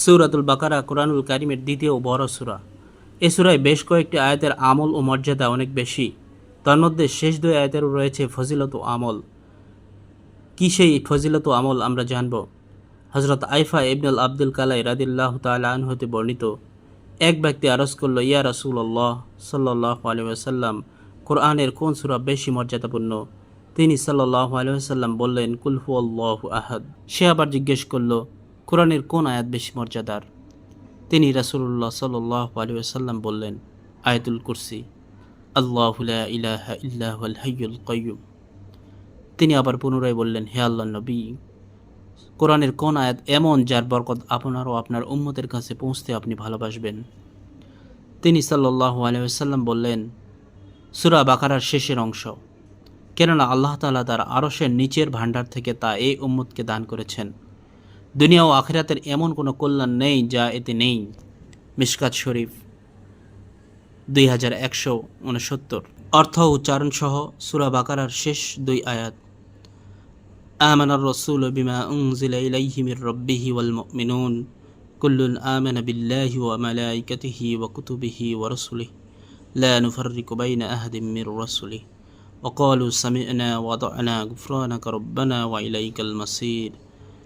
সুরাতুল বাকারা কোরআনুল কারিমের দ্বিতীয় বড় সুরা। এ সুরায় বেশ কয়েকটি আয়াতের আমল ও মর্যাদা অনেক বেশি। তার মধ্যে শেষ দুই আয়াতেরও রয়েছে ফজিলত আমল। কি সেই ফজিলত আমল আমরা জানব? হজরত আইফা ইবনুল আব্দুল কালাই রাদিল্লাহ তালান হতে বর্ণিত, এক ব্যক্তি আরজ করল, ইয়া রাসূলুল্লাহ সাল্লাহ আলী আসাল্লাম কোরআনের কোন সূরা বেশি মর্যাদাপূর্ণ? তিনি সাল্লাহ আলী আসাল্লাম বললেন কুলহু আল্লাহ আহাদ। সে আবার জিজ্ঞেস করল কোরআনের কোন আয়াত বেশি মর্যাদার? তিনি রাসূলুল্লাহ সাল্লাহ আলী আসাল্লাম বললেন, আয়াতুল কুরসি, আল্লাহ ইলাহা হাইয়ুল তিনি আবার পুনরায় বললেন, হে আল্লাহ নবী, কোরআনের কোন আয়াত এমন যার বরকত আপনার ও আপনার উম্মতের কাছে পৌঁছতে আপনি ভালোবাসবেন? তিনি সাল্লাহ আলহাম বললেন, সুরা বাকারার শেষের অংশ। কেননা আল্লাহ তালা তার আরশের নিচের ভাণ্ডার থেকে তা এই উম্মতকে দান করেছেন। দুনিয়া ও আখিরাতের এমন কোনো কল্যাণ নেই যা এতে নেই মিশকাত শরীফ দুই হাজার একশো উনসত্তর অর্থ উচ্চারণ সহ সুরা বাকারার শেষ দুই আয়াত آمن الرسول بما أنزل إليه من ربه والمؤمنون كل آمن بالله وملائكته وكتبه ورسله لا نفرق بين أحد من رسله وقالوا سمعنا وضعنا غفرانك ربنا وإليك المصير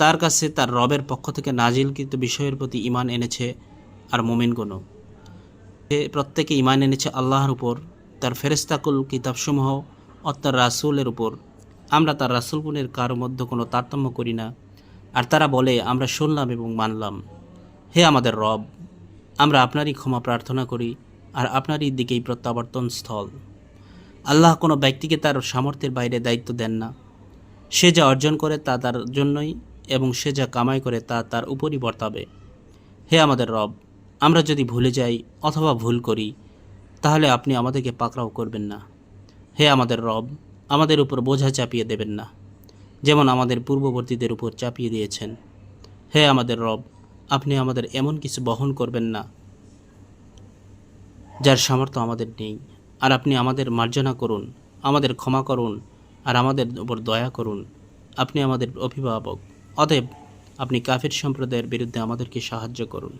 তার কাছে তার রবের পক্ষ থেকে নাজিলকৃত বিষয়ের প্রতি ইমান এনেছে আর মোমেনগণও। প্রত্যেকে ইমান এনেছে আল্লাহর উপর, তার ফেরেস্তাকুল কিতাবসমূহ ও তার রাসুলের উপর। আমরা তার রাসুলগুণের কারও মধ্যে কোনো তারতম্য করি না, আর তারা বলে, আমরা শুনলাম এবং মানলাম। হে আমাদের রব, আমরা আপনারই ক্ষমা প্রার্থনা করি আর আপনারই দিকেই প্রত্যাবর্তন স্থল। আল্লাহ কোনো ব্যক্তিকে তার সামর্থ্যের বাইরে দায়িত্ব দেন না। সে যা অর্জন করে তা তার জন্যই এবং সে যা কামাই করে তা তার উপরই বর্তাবে। হে আমাদের রব, আমরা যদি ভুলে যাই অথবা ভুল করি, তাহলে আপনি আমাদেরকে পাকড়াও করবেন না। হে আমাদের রব, আমাদের উপর বোঝা চাপিয়ে দেবেন না, যেমন আমাদের পূর্ববর্তীদের উপর চাপিয়ে দিয়েছেন। হে আমাদের রব, আপনি আমাদের এমন কিছু বহন করবেন না, যার সামর্থ্য আমাদের নেই। আর আপনি আমাদের মার্জনা করুন, আমাদের ক্ষমা করুন, আর আমাদের উপর দয়া করুন। আপনি আমাদের অভিভাবক। অতএব আপনি কাফির সম্প্রদায়ের বিরুদ্ধে আমাদেরকে সাহায্য করুন।